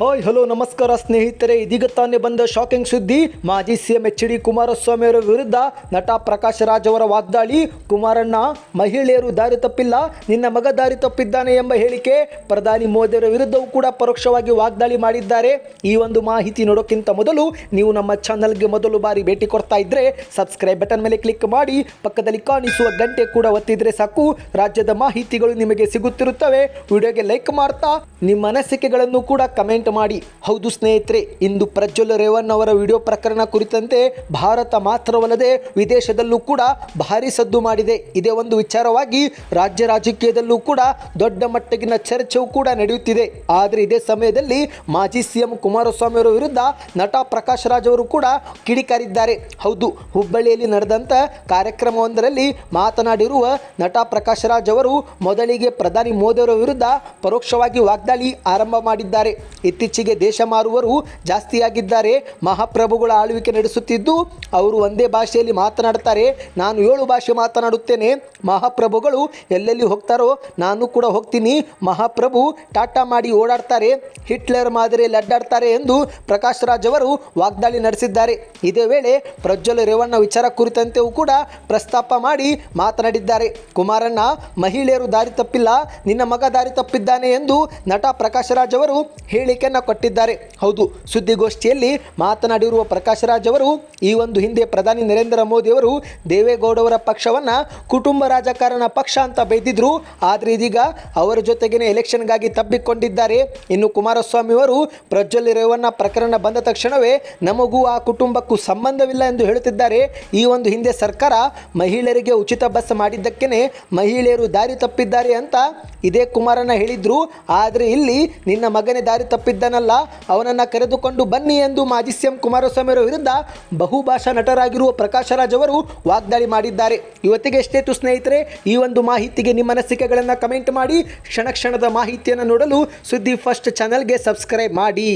Hi, hello, ನಮಸ್ಕಾರ ಸ್ನೇಹಿತರೆ. ಇದೀಗ ತಾನೇ ಬಂದ ಶಾಕಿಂಗ್ ಸುದ್ದಿ. ಮಾಜಿ ಸಿಎಂ ಎಚ್ ಡಿ ಕುಮಾರಸ್ವಾಮಿ ಅವರ ವಿರುದ್ಧ ನಟ ಪ್ರಕಾಶ್ ರಾಜ್ ಅವರ ವಾಗ್ದಾಳಿ. ಕುಮಾರಣ್ಣ, ಮಹಿಳೆಯರು ದಾರಿ ತಪ್ಪಿಲ್ಲ, ನಿನ್ನ ಮಗ ದಾರಿ ತಪ್ಪಿದ್ದಾನೆ ಎಂಬ ಹೇಳಿಕೆ. ಪ್ರಧಾನಿ ಮೋದಿಯವರ ವಿರುದ್ಧವೂ ಕೂಡ ಪರೋಕ್ಷವಾಗಿ ವಾಗ್ದಾಳಿ ಮಾಡಿದ್ದಾರೆ. ಈ ಒಂದು ಮಾಹಿತಿ ನೋಡೋಕ್ಕಿಂತ ಮೊದಲು ನೀವು ನಮ್ಮ ಚಾನಲ್ಗೆ ಮೊದಲು ಬಾರಿ ಭೇಟಿ ಕೊಡ್ತಾ ಇದ್ರೆ ಸಬ್ಸ್ಕ್ರೈಬ್ ಬಟನ್ ಮೇಲೆ ಕ್ಲಿಕ್ ಮಾಡಿ, ಪಕ್ಕದಲ್ಲಿ ಕಾಣಿಸುವ ಗಂಟೆ ಕೂಡ ಒತ್ತಿದ್ರೆ ಸಾಕು. ರಾಜ್ಯದ ಮಾಹಿತಿಗಳು ನಿಮಗೆ ಸಿಗುತ್ತಿರುತ್ತವೆ. ವಿಡಿಯೋಗೆ ಲೈಕ್ ಮಾಡ್ತಾ, ನಿಮ್ಮ ಅನಿಸಿಕೆಗಳನ್ನು ಕೂಡ ಕಮೆಂಟ್ ಮಾಡಿ. ಹೌದು ಸ್ನೇಹಿತರೆ, ಇಂದು ಪ್ರಜ್ವಲ್ ರೇವಣ್ಣ ಅವರ ವಿಡಿಯೋ ಪ್ರಕರಣ ಕುರಿತಂತೆ ಭಾರತ ಮಾತ್ರವಲ್ಲದೆ ವಿದೇಶದಲ್ಲೂ ಕೂಡ ಭಾರಿ ಸದ್ದು ಮಾಡಿದೆ. ಇದೇ ಒಂದು ವಿಚಾರವಾಗಿ ರಾಜ್ಯ ರಾಜಕೀಯದಲ್ಲೂ ಕೂಡ ದೊಡ್ಡ ಮಟ್ಟಗಿನ ಚರ್ಚೆಯೂ ಕೂಡ ನಡೆಯುತ್ತಿದೆ. ಆದರೆ ಇದೇ ಸಮಯದಲ್ಲಿ ಮಾಜಿ ಸಿಎಂ ಕುಮಾರಸ್ವಾಮಿ ಅವರ ವಿರುದ್ಧ ನಟ ಪ್ರಕಾಶ್ ರಾಜ್ ಅವರು ಕೂಡ ಕಿಡಿಕಾರಿದ್ದಾರೆ. ಹೌದು, ಹುಬ್ಬಳ್ಳಿಯಲ್ಲಿ ನಡೆದಂತ ಕಾರ್ಯಕ್ರಮವೊಂದರಲ್ಲಿ ಮಾತನಾಡಿರುವ ನಟ ಪ್ರಕಾಶ್ ರಾಜ್ ಅವರು ಮೊದಲಿಗೆ ಪ್ರಧಾನಿ ಮೋದಿ ಅವರ ವಿರುದ್ಧ ಪರೋಕ್ಷವಾಗಿ ವಾಗ್ದಾಳಿ ಆರಂಭ ಮಾಡಿದ್ದಾರೆ. ಇತ್ತೀಚೆಗೆ ದೇಶ ಮಾರುವರು ಜಾಸ್ತಿಯಾಗಿದ್ದಾರೆ. ಮಹಾಪ್ರಭುಗಳ ಆಳ್ವಿಕೆ ನಡೆಸುತ್ತಿದ್ದು, ಅವರು ಒಂದೇ ಭಾಷೆಯಲ್ಲಿ ಮಾತನಾಡ್ತಾರೆ ನಾನು ಏಳು ಭಾಷೆ ಮಾತನಾಡುತ್ತೇನೆ. ಮಹಾಪ್ರಭುಗಳು ಎಲ್ಲೆಲ್ಲಿ ಹೋಗ್ತಾರೋ ನಾನು ಕೂಡ ಹೋಗ್ತೀನಿ. ಮಹಾಪ್ರಭು ಟಾಟಾ ಮಾಡಿ ಓಡಾಡ್ತಾರೆ. ಹಿಟ್ಲರ್ ಮಾದರಿಯಲ್ಲಿ ಅಡ್ಡಾಡ್ತಾರೆ ಎಂದು ಪ್ರಕಾಶ್ ರಾಜ್ ಅವರು ವಾಗ್ದಾಳಿ ನಡೆಸಿದ್ದಾರೆ. ಇದೇ ವೇಳೆ ಪ್ರಜ್ವಲ್ ರೇವಣ್ಣ ವಿಚಾರ ಕುರಿತಂತೆಯೂ ಕೂಡ ಪ್ರಸ್ತಾಪ ಮಾಡಿ ಮಾತನಾಡಿದ್ದಾರೆ. ಕುಮಾರಣ್ಣ, ಮಹಿಳೆಯರು ದಾರಿ ತಪ್ಪಿಲ್ಲ. ನಿನ್ನ ಮಗ ದಾರಿ ತಪ್ಪಿದ್ದಾನೆ ಎಂದು ನಟ ಪ್ರಕಾಶ್ ರಾಜ್ ಅವರು ಹೇಳಿಕೆಯನ್ನು ಕೊಟ್ಟಿದ್ದಾರೆ. ಹೌದು, ಸುದ್ದಿಗೋಷ್ಠಿಯಲ್ಲಿ ಮಾತನಾಡಿರುವ ಪ್ರಕಾಶ್ ರಾಜ್ ಅವರು, ಈ ಒಂದು ಹಿಂದೆ ಪ್ರಧಾನಿ ನರೇಂದ್ರ ಮೋದಿ ಅವರು ದೇವೇಗೌಡವರ ಪಕ್ಷವನ್ನು ಕುಟುಂಬ ರಾಜಕಾರಣ ಪಕ್ಷ ಅಂತ ಬೈದಿದ್ರು. ಆದರೆ ಇದೀಗ ಅವರ ಜೊತೆಗೇನೆ ಎಲೆಕ್ಷನ್ಗಾಗಿ ತಬ್ಬಿಕೊಂಡಿದ್ದಾರೆ. ಇನ್ನು ಕುಮಾರಸ್ವಾಮಿ ಅವರು ಪ್ರಜ್ವಲ್ ರೇವಣ್ಣ ಪ್ರಕರಣ ಬಂದ ತಕ್ಷಣವೇ ನಮಗೂ ಆ ಕುಟುಂಬಕ್ಕೂ ಸಂಬಂಧವಿಲ್ಲ ಎಂದು ಹೇಳುತ್ತಿದ್ದಾರೆ. ಈ ಒಂದು ಹಿಂದೆ ಸರ್ಕಾರ ಮಹಿಳೆಯರಿಗೆ ಉಚಿತ ಬಸ್ ಮಾಡಿದ್ದಕ್ಕೇ ಮಹಿಳೆಯರು ದಾರಿ ತಪ್ಪಿದ್ದಾರೆ ಅಂತ ಇದೇ ಕುಮಾರನ ಹೇಳಿದ್ರು. ಆದರೆ ಇಲ್ಲಿ ನಿನ್ನ ಮಗನೇ ದಾರಿ ತಪ್ಪಿದ್ದನಲ್ಲ ಅವನನ್ನು ಕರೆದುಕೊಂಡು ಬನ್ನಿ ಎಂದು ಮಾಜಿ ಸಿಎಂ ಕುಮಾರಸ್ವಾಮಿ ವಿರುದ್ಧ ಬಹುಭಾಷಾ ನಟರಾಗಿರುವ ಪ್ರಕಾಶ ರಾಜ್ ಅವರು ವಾಗ್ದಾಳಿ ಮಾಡಿದ್ದಾರೆ. ಇವತ್ತಿಗೆ ಎಷ್ಟೇತು ಸ್ನೇಹಿತರೆ, ಈ ಒಂದು ಮಾಹಿತಿಗೆ ನಿಮ್ಮ ಅನಿಸಿಕೆಗಳನ್ನು ಕಮೆಂಟ್ ಮಾಡಿ, ಕ್ಷಣ ಕ್ಷಣದ ಮಾಹಿತಿಯನ್ನು ನೋಡಲು ಸುದ್ದಿ ಫಸ್ಟ್ ಚಾನಲ್ಗೆ ಸಬ್ಸ್ಕ್ರೈಬ್ ಮಾಡಿ.